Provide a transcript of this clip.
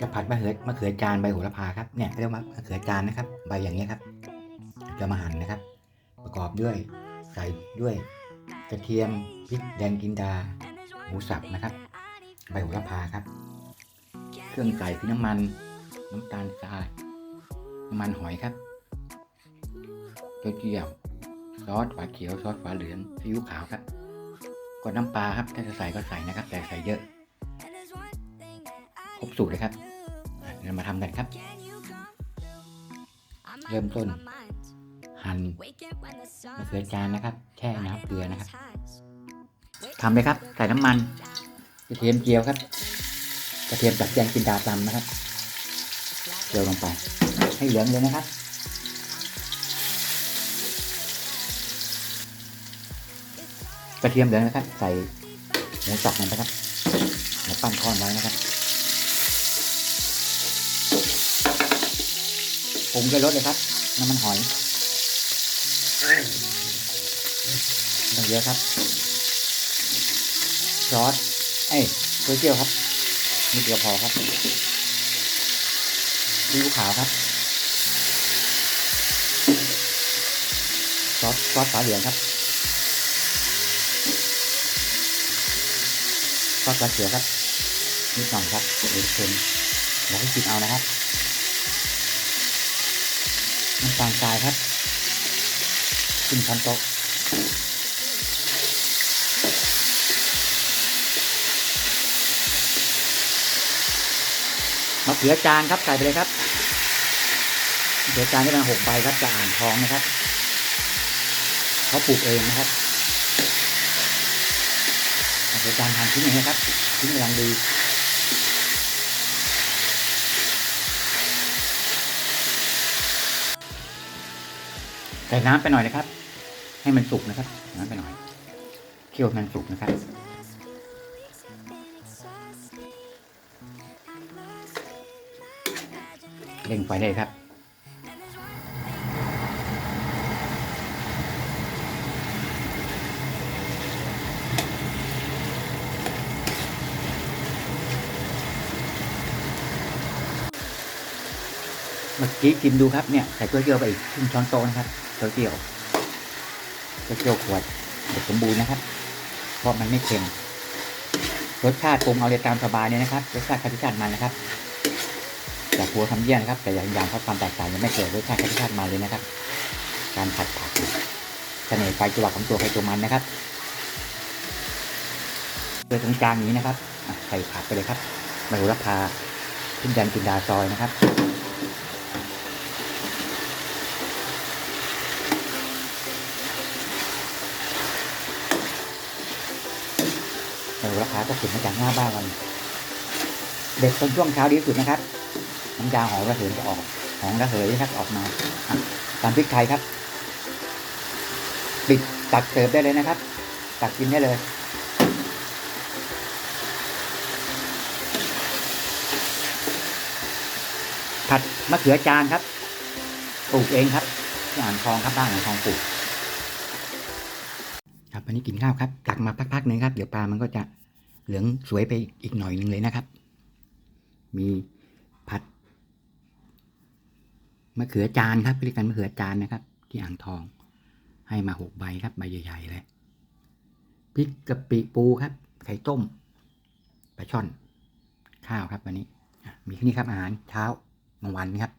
จะผัดมะเขือมะเขือจานใบโหระพาครับเนี่ยเรียกว่ามะเขือจานนะครับ ใบอย่างเงี้ยครับจะมาหั่นนะครับ ประกอบด้วยใส่ด้วยกระเทียมพริกแดงกินดาหมูสับนะครับ ใบโหระพาครับ เครื่องใส่คือน้ำมัน น้ำตาลทรายน้ำมันหอยครับเต้าเจียวซอสฝาเขียวซอสฝาเหลืองซีอิ๊วขาวครับก็น้ำปลาครับถ้าจะใส่ก็ใส่นะครับ แต่ใส่เยอะ บสูตรเลยครับเรามาทำกันครับ เริ่มต้น หั่นมะเขือจานนะครับ แช่น้ำเกลือนะครับทำเลยครับ ใส่น้ำมันกระเทียมเจียวครับ กระเทียมจากแกงจินดาตำนะครับ เจียวลงไป ให้เหลืองเลยนะครับกระเทียมเหลืองนะครับ ใส่หมูสับลงไปครับแล้วปั้นก้อนไว้นะครับ ปรุงด้วยรสเลยครับน้ำมันหอยต้องเยอะครับซอสเอ้ยโซเจียวครับนิดเดียวพอครับซีอิ๊วขาวครับซอสซอสฝาเหลืองครับซอสปลาเขียวครับนิดหน่อยครับเดี๋ยวเค็มเดี๋ยวให้กินเอานะครับ น้ำตาลทรายครับขึ้นช้อนโต๊ะมะเขือจานครับใส่ไปเลยครับมะเขือจานที่มันหกใบครับจะอ่านท้องนะครับเขาปลูกเองนะครับมะเขือจานทานทิ้งอย่างนี้ครับทิ้งกำลังดี ส่น้ำไปหน่อยนะครับ ให้มันสุกนะครับ น้ำไปหน่อย เคี่ยวให้มันสุกนะครับ เร่งไฟได้ครับเมื่อกี้กินดูครับเนี่ยใส่ตัวเจียวไปอีกครึ่งช้อนโต๊ะนะครับ ตัวเจียวตัวเจียวขวดเด็กสมบูรณ์นะครับ เพราะมันไม่เค็ม รสชาติปรุงเอาเลยตามสบายเนี่ยนะครับ รสชาติคัติชาติมันนะครับจากหัวทำเยี่ยนนะครับ แต่อย่างอย่างเพราะความแตกต่างยังไม่เกิดรสชาติคัติชาติมันเลยนะครับ การผัดผักเสน่ห์ไฟจังหวะของตัวไฟตัวมันนะครับโดยตรงกลางนี้นะครับใส่ผักไปเลยครับใบโหระพาขึ้นยันกินดาซอยนะครับ ราคาก็ขึ้นมาจากหน้าบ้านเราเด็ดตอนช่วงเช้าดีที่สุดนะครับน้ำยาหอมระเหยจะออกหอมระเหยนะครับออกมาตามพริกไทยครับปิดตักเสิร์ฟได้เลยนะครับ ตักกินได้เลยผัดมะเขือจานครับปลูกเองครับที่อ่างทองครับบ้านอ่างทองปลูกครับวันนี้กินข้าวครับตักมาพักๆหนึ่งครับ เดี๋ยวปลามันก็จะ เหลืองสวยไปอีกหน่อยหนึ่งเลยนะครับ มีผัดมะเขือจานครับเรียกกันมะเขือจานนะครับ ที่อ่างทอง ให้มาหกใบครับใบใหญ่ๆเลยพริกกะปิปูครับ ไข่ต้มปลาช่อน ข้าวครับวันนี้มีแค่นี้ครับอาหารเช้ากลางวันครับ